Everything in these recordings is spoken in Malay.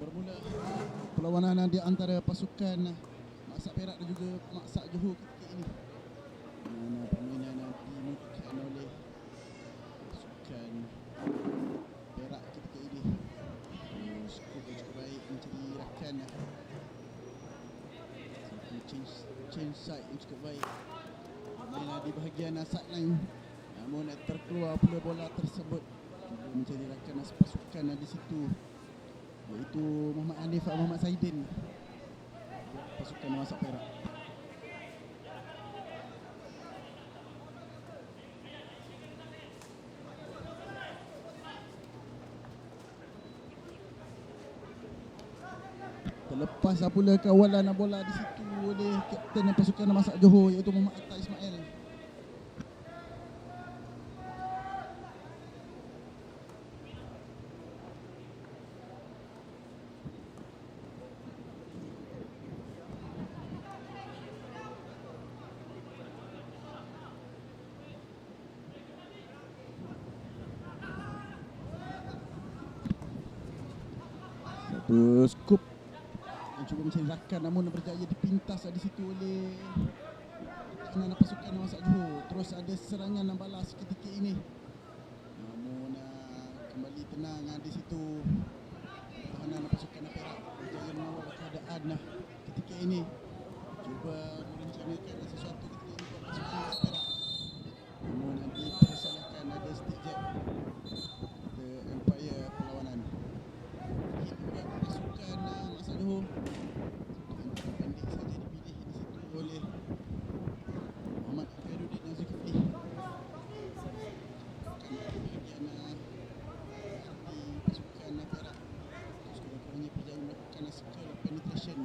bermula perlawanan di antara pasukan Maksak Perak dan juga Maksak Johor ketika ini. Mana permainan yang dimulakan oleh pasukan Perak ketika ini. Terus cukup cukup baik mencari rakan. Satu change change side yang cukup baik. Permainan di bahagian sideline. Namun terkeluar pula bola tersebut. Rakan pasukan di situ iaitu Muhammad Hanif dan Muhammad Saidin pasukan Masak Perak Terlepas pula kawalan bola di situ oleh kapten pasukan Masak Johor iaitu Muhammad Atta Ismail. Yang cuba mencari rakan namun berjaya dipintas di situ oleh kanan pasukan Masak Johor. Terus ada serangan dan balas ketika ini. Namun uh, kembali tenang uh, di situ kanan pasukan Perak berjaya mengawal keadaan uh, ketika ini. Cuba merencanakan sesuatu ketika ini buat pasukan Masak Perak. Namun uh, dipersalahkan ada stick jab the Empire perlawanan hit buat pasukan uh, Masa Johor Yang pendek saja dipilih di situ oleh Muhammad Khairuddin dan Zulkifli Bahagian uh, seperti pasukan uh, Perak Terus kurang-kurangnya berjaya melakukan uh, skill penetration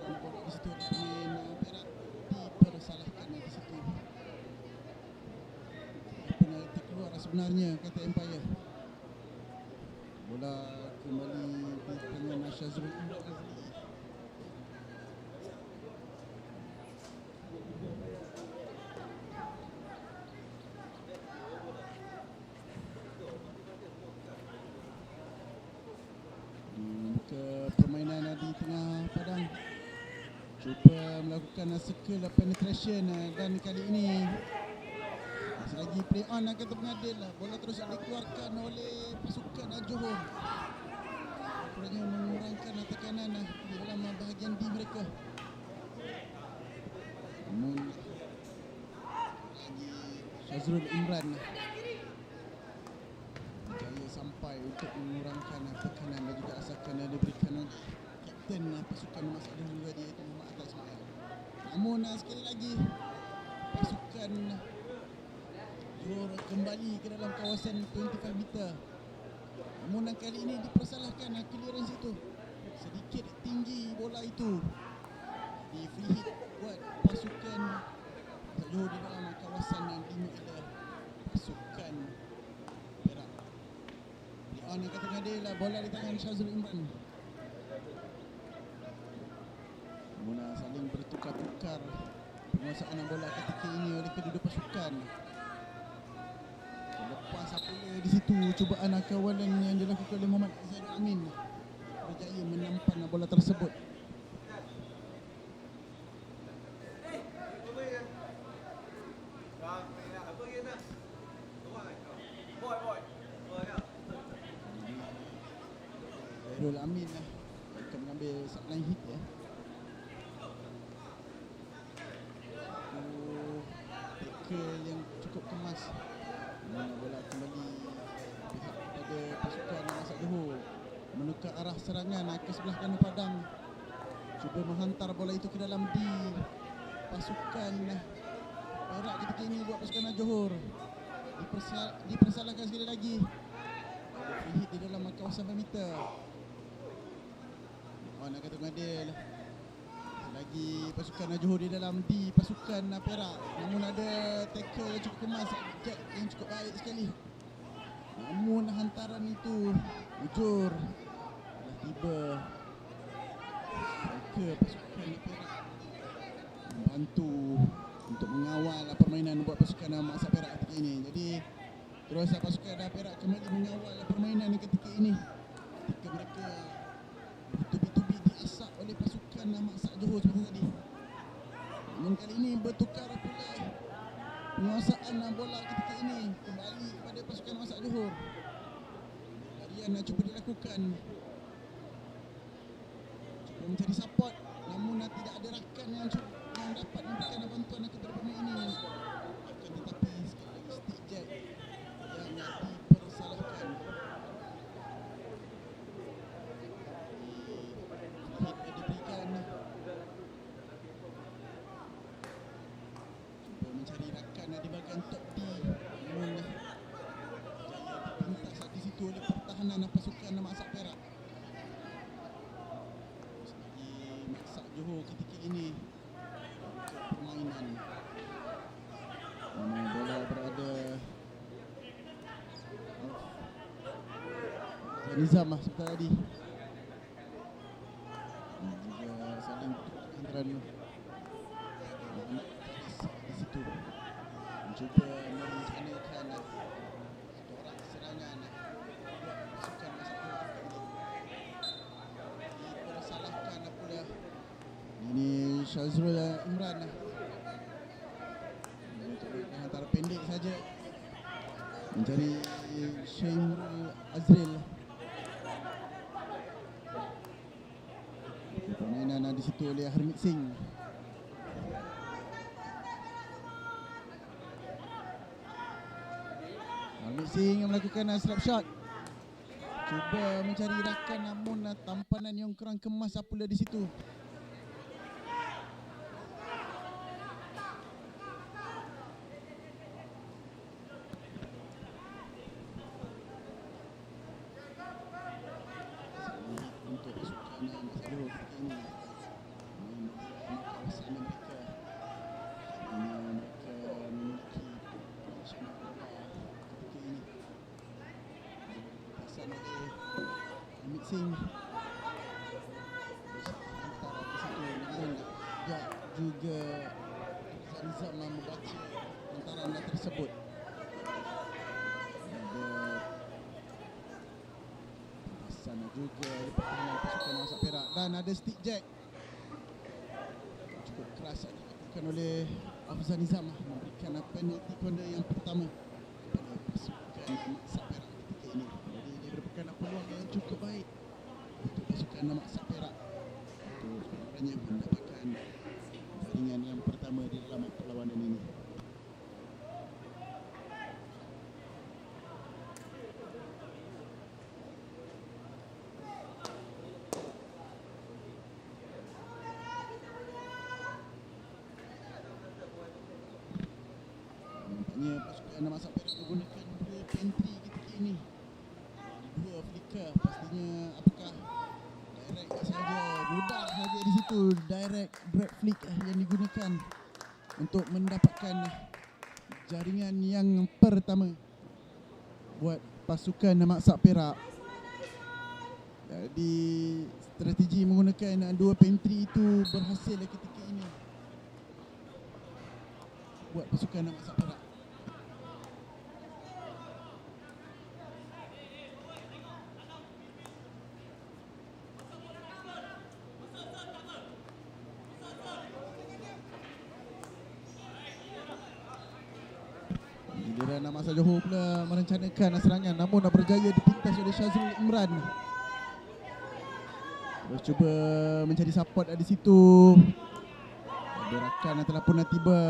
Kalau bola di situ oleh pemain uh, Perak Dipersalahkan uh, di situ Pernah terkeluar uh, sebenarnya kata Empire Bola kembali di tangan Syazrul Imran Azli. Muka permainan di tengah padang Cuba melakukan skill penetration eh, dan kali ini lagi play on akan terpengadil lah. Bola terus dikeluarkan oleh pasukan Johor. Kurangnya mengurangkan tekanan lah di dalam bahagian D mereka. Namun lagi Syazrul Imran berjaya sampai untuk mengurangkan tekanan dan juga asalkan diberikan oleh kapten pasukan Mas Adil juga dia itu Muhammad Ismail. Namun sekali lagi pasukan Johor kembali ke dalam kawasan 25 meter. Namun kali ini dipersalahkan clearance itu. Sedikit tinggi bola itu. Di free hit buat pasukan Johor di dalam kawasan yang dimiliki pasukan Perak. Di on yang kata dia lah bola di tangan Syazrul Imran. Mula saling bertukar-tukar penguasaan bola ketika ini oleh kedua pasukan. Lepas pula di situ cubaan kawalan yang dilakukan oleh Muhammad Zainul Amin berjaya menampan bola tersebut. Zainul Amin lah akan mengambil sideline hit ya. Oh, tackle yang cukup kemas mana bola kembali pihak kepada pasukan Masak Johor menukar arah serangan ke sebelah kanan padang. Cuba menghantar bola itu ke dalam D pasukan Perak ketika ini buat pasukan Johor Dipersal, dipersalahkan sekali lagi. Hit di dalam kawasan 5 meter Oh nak kata Adil lagi pasukan Johor di dalam D pasukan Perak. Namun ada tackle yang cukup kemas yang cukup baik sekali. Namun hantaran itu ujur tiba striker pasukan membantu untuk mengawal permainan buat pasukan Maksa Perak ketika ini jadi terus pasukan Perak kembali mengawal permainan ketika ini mereka bertubi-tubi diasak oleh pasukan Maksak Johor seperti tadi. Namun kali ini bertukar pula penguasaan bola ketika ini kembali kepada pasukan Maksak Johor. Larian nak cuba dilakukan. Cuba mencari support namun tidak ada rakan yang cuba, yang dapat memberikan bantuan kepada pemain ini. Akan tetapi sekali lagi stick jack yang dipersalahkan. Hit yang diberikan Cuba mencari rakan di bahagian top D Namun Jaya dipintas di situ oleh pertahanan pasukan uh, Maksak Perak Selagi Maksak Johor ketika ini. Permainan Mana bola berada. Oh. Nizam lah sebentar tadi juga saling antara Faris di situ. Mencuba merencanakan seorang serangan buat pasukan Masak Johor ini dipersalahkan pula Syazrul Imran dengan antara pendek saja mencari Syaimul Azril Permainan di situ oleh Harmit Singh. Harmit Singh yang melakukan slap shot. Cuba mencari rakan namun uh, tampanan yang kurang kemas pula di situ. untuk pasukan uh, Mas Johor ketika ini Main kawasan mereka Di mana mereka memiliki Nasional bola ketika ini Pasan oleh Antara Ya juga Rizal membaca Antaran tersebut. Ada sana juga di pertahanan pasukan Masak Perak. Dan ada stick jack. Cukup keras dilakukan oleh Afzal Nizam memberikan penalti corner yang pertama kepada pasukan Masak Perak ketika ini jadi dia merupakan peluang yang cukup baik untuk pasukan Masak Perak untuk sebenarnya mendapatkan jaringan yang pertama di dalam perlawanan ini. Nampaknya pasukan Masak Perak menggunakan dua pantry ketika ini Ada dua flicker pastinya apakah direct saja mudah situ direct drag flick eh, yang digunakan untuk mendapatkan jaringan yang pertama buat pasukan Maksak Perak. Jadi strategi menggunakan dua pantry itu berhasil ketika ini. Buat pasukan Maksak Perak Giliran Masa Johor pula merencanakan serangan namun nak berjaya dipintas oleh Syazrul Imran. Terus cuba mencari support di situ. Ada rakan yang telah pun tiba.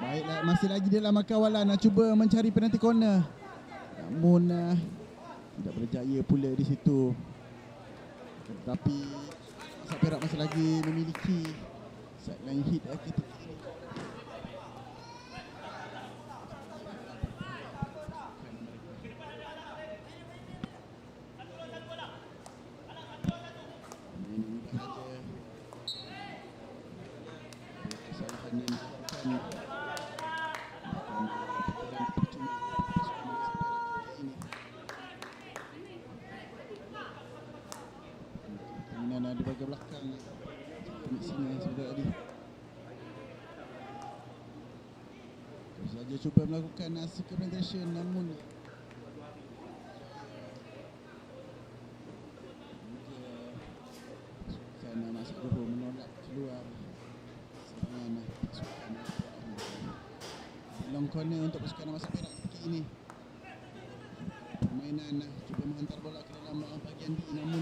Baiklah masih lagi dalam kawalan nak cuba mencari penalti corner. Namun uh, tidak berjaya pula di situ. Tetapi Masak Perak masih lagi memiliki sideline hit uh, ketika Saja cuba melakukan aksi penetration namun Kerana masuk dulu menolak keluar Serangan pasukan Long corner untuk pasukan masuk perak seperti ini. Permainan cuba menghantar bola ke dalam bahagian B namun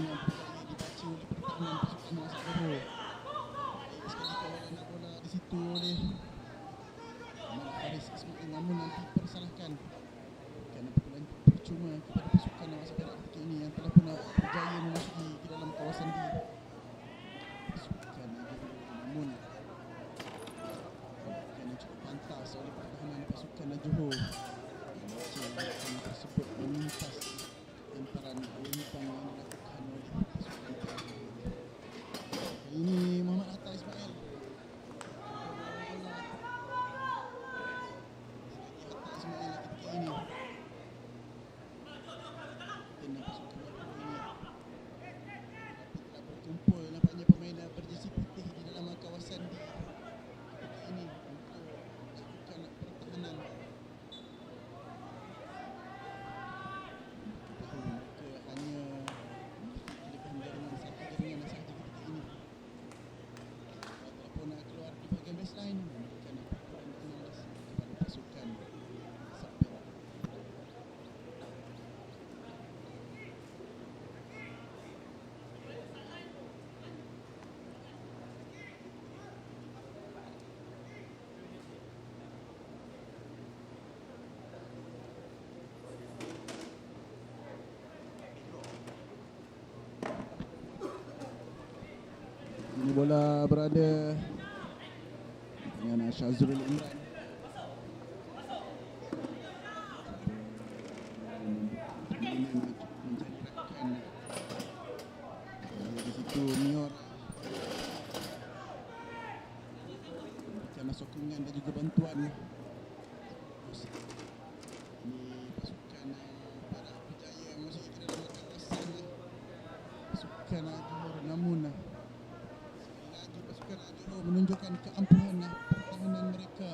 bola berada dengan Syazrul Imran. Di situ Mior kerana sokongan dan juga bantuan ini pasukan para berjaya masuk ke dalam kawasan pasukan Johor namun Sekali lagi pasukan Johor menunjukkan keampuhan pertahanan mereka.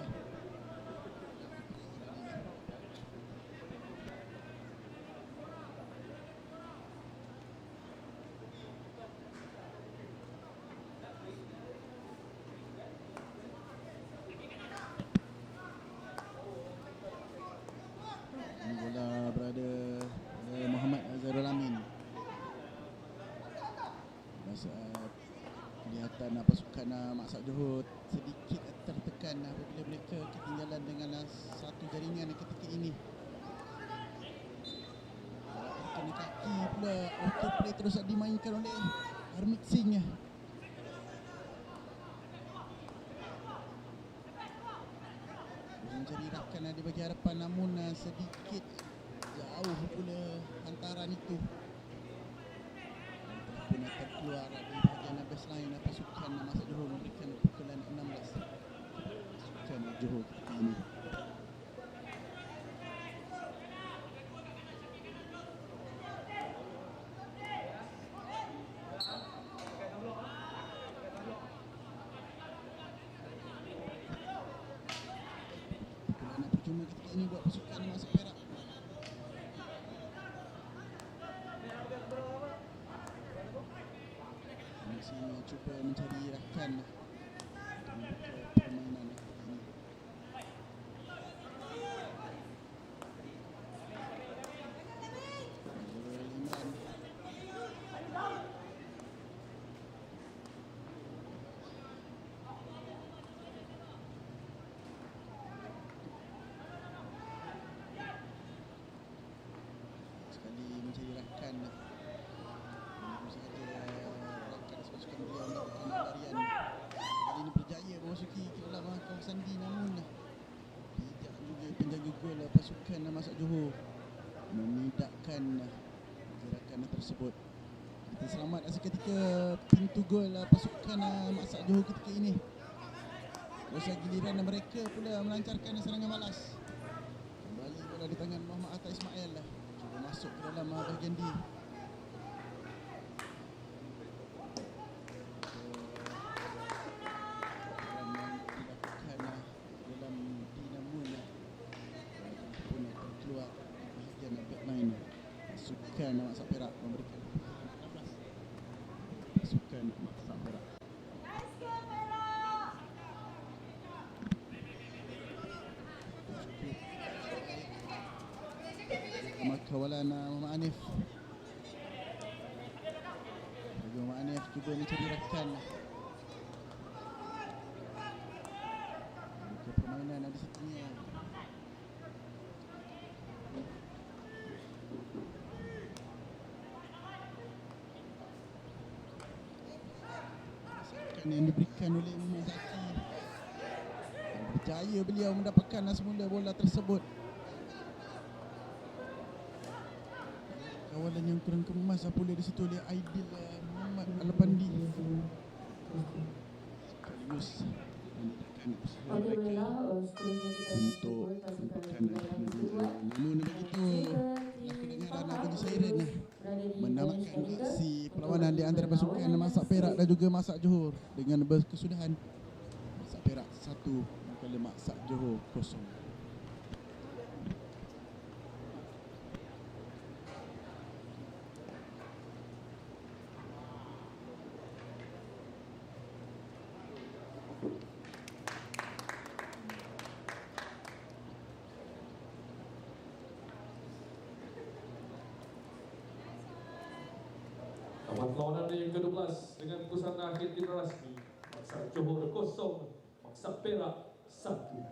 Ini bola berada oleh Muhammad Azharul Amin. Masa kelihatan pasukan uh, Johor sedikit tertekan apabila mereka ketinggalan dengan uh, satu jaringan ketika ini. Kena kaki pula autoplay terus dimainkan oleh Harmit Singh. Mencari rakan uh, di bagi harapan namun uh, sedikit jauh pula hantaran itu terkeluar di bahagian baseline pasukan Masa Johor memberikan pukulan 16 pasukan Johor. ketika ini pukulan percuma ketika ini buat pasukan Masa Perak masih cuba mencari rakan untuk permainan ini. Zul Imran sekali mencari rakan Baru sahaja rakan sepasukan beliau melakukan larian Kali ini berjaya memasuki ke dalam kawasan D namun Tidak juga penjaga gol pasukan Masak Johor Memidakkan gerakan tersebut. Kita selamat seketika pintu gol pasukan Masak Johor ketika ini. Terus giliran mereka pula melancarkan serangan balas Kembali bola di tangan Muhammad Atta Ismail Cuba masuk ke dalam bahagian D Sukan nak masak perak memberikan. Sukan nak masak perak. Kawalan Mama Anif. Mama Anif cuba mencari rakan. Rakan yang diberikan oleh Muhammad Zaki. Berjaya beliau mendapatkan semula bola tersebut. Kawalan yang kurang kemas pula di situ oleh Aidil uh, Muhammad Alpandi. Sekaligus mendapatkan pasukan Masak Perak dan juga Masak Johor dengan berkesudahan Masak Perak 1 manakala Masak Johor 0. Lawanan yang ke-12 dengan keputusan akhir tidak rasmi. Maksa Johor kosong, Maksa Perak satu.